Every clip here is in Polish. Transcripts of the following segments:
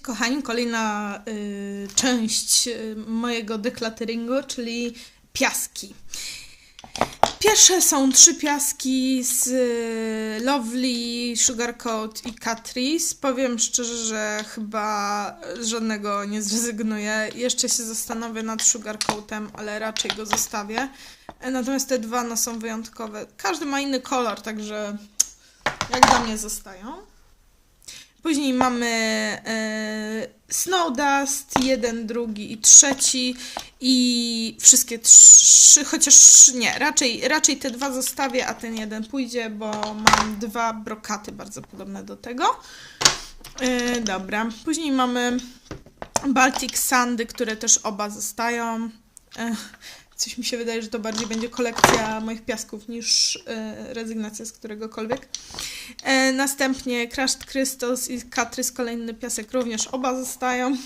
kochani, kolejna y, część y, mojego declutteringu, czyli piaski. Pierwsze są trzy piaski z y, Lovely, Sugarcoat i Catrice. Powiem szczerze, że chyba żadnego nie zrezygnuję. Jeszcze się zastanowię nad Sugarcoatem, ale raczej go zostawię. Natomiast te dwa no, są wyjątkowe. Każdy ma inny kolor, także jak dla mnie zostają. Później mamy e, Snow Dust, jeden, drugi i trzeci i wszystkie trzy, chociaż nie, raczej, raczej te dwa zostawię, a ten jeden pójdzie, bo mam dwa brokaty bardzo podobne do tego. E, dobra, później mamy Baltic Sandy, które też oba zostają. E, coś mi się wydaje, że to bardziej będzie kolekcja moich piasków niż e, rezygnacja z któregokolwiek. E, następnie Crushed Crystals i Catrice, kolejny piasek również oba zostają.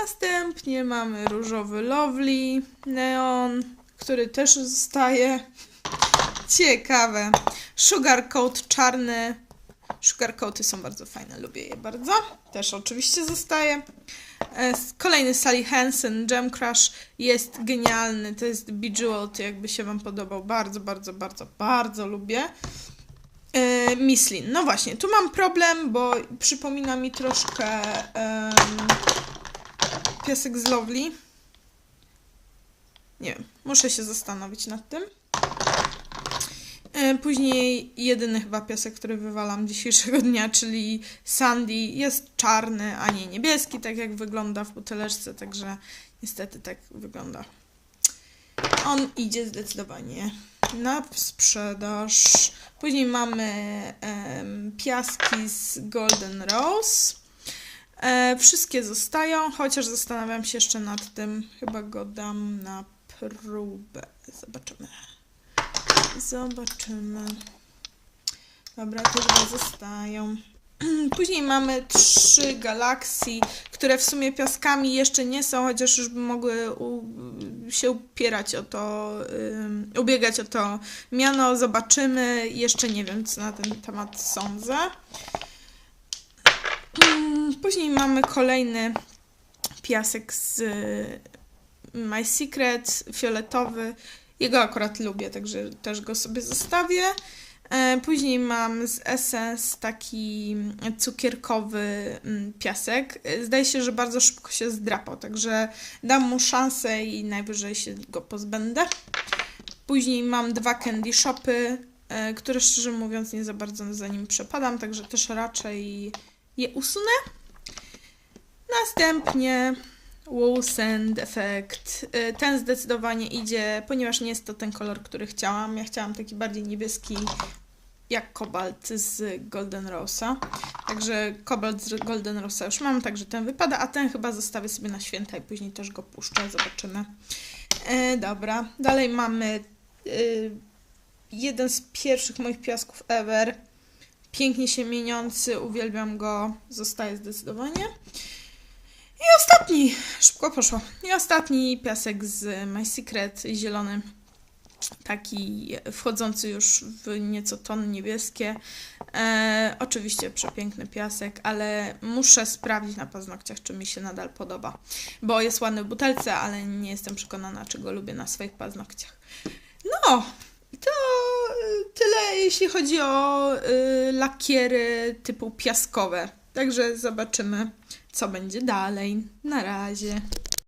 Następnie mamy różowy Lovely, Neon, który też zostaje. Ciekawe. Sugarcoat czarny. Sugarcoaty są bardzo fajne, lubię je bardzo. Też oczywiście zostaje. E, Kolejny Sally Hansen, Gem Crush jest genialny. To jest Bejeweled, jakby się Wam podobał. Bardzo, bardzo, bardzo, bardzo lubię. E, Mislin. No właśnie, tu mam problem, bo przypomina mi troszkę em, piasek z Lovely. Nie wiem, muszę się zastanowić nad tym. E, Później jedyny chyba piasek, który wywalam dzisiejszego dnia, czyli Sandy, jest czarny, a nie niebieski, tak jak wygląda w buteleczce, także niestety tak wygląda. On idzie zdecydowanie na sprzedaż. Później mamy em, piaski z Golden Rose. E, wszystkie zostają, chociaż zastanawiam się jeszcze nad tym. Chyba go dam na próbę. Zobaczymy. Zobaczymy. Dobra, te dwa zostają. Później mamy trzy galaksy, które w sumie piaskami jeszcze nie są, chociaż już by mogły u, się upierać o to, ubiegać o to miano. Zobaczymy. Jeszcze nie wiem, co na ten temat sądzę. Mm, Później mamy kolejny piasek z y, My Secret, fioletowy. Jego akurat lubię, także też go sobie zostawię. E, Później mam z Essence taki cukierkowy mm, piasek. E, Zdaje się, że bardzo szybko się zdrapał, także dam mu szansę i najwyżej się go pozbędę. Później mam dwa candy shopy, e, które szczerze mówiąc nie za bardzo za nim przepadam, także też raczej je usunę. Następnie Wool Sand Effect. Y, Ten zdecydowanie idzie, ponieważ nie jest to ten kolor, który chciałam. Ja chciałam taki bardziej niebieski, jak kobalt z Golden Rose'a. Także kobalt z Golden Rose'a już mam, także ten wypada, a ten chyba zostawię sobie na święta i później też go puszczę, zobaczymy. E, dobra, dalej mamy y, jeden z pierwszych moich piasków ever. Pięknie się mieniący, uwielbiam go, zostaje zdecydowanie. Ostatni, szybko poszło. I ostatni piasek z My Secret, zielony. Taki wchodzący już w nieco tony niebieskie. E, oczywiście przepiękny piasek, ale muszę sprawdzić na paznokciach, czy mi się nadal podoba. Bo jest ładny w butelce, ale nie jestem przekonana, czy go lubię na swoich paznokciach. No, to y, tyle, jeśli chodzi o y, lakiery typu piaskowe. Także zobaczymy, co będzie dalej. Na razie.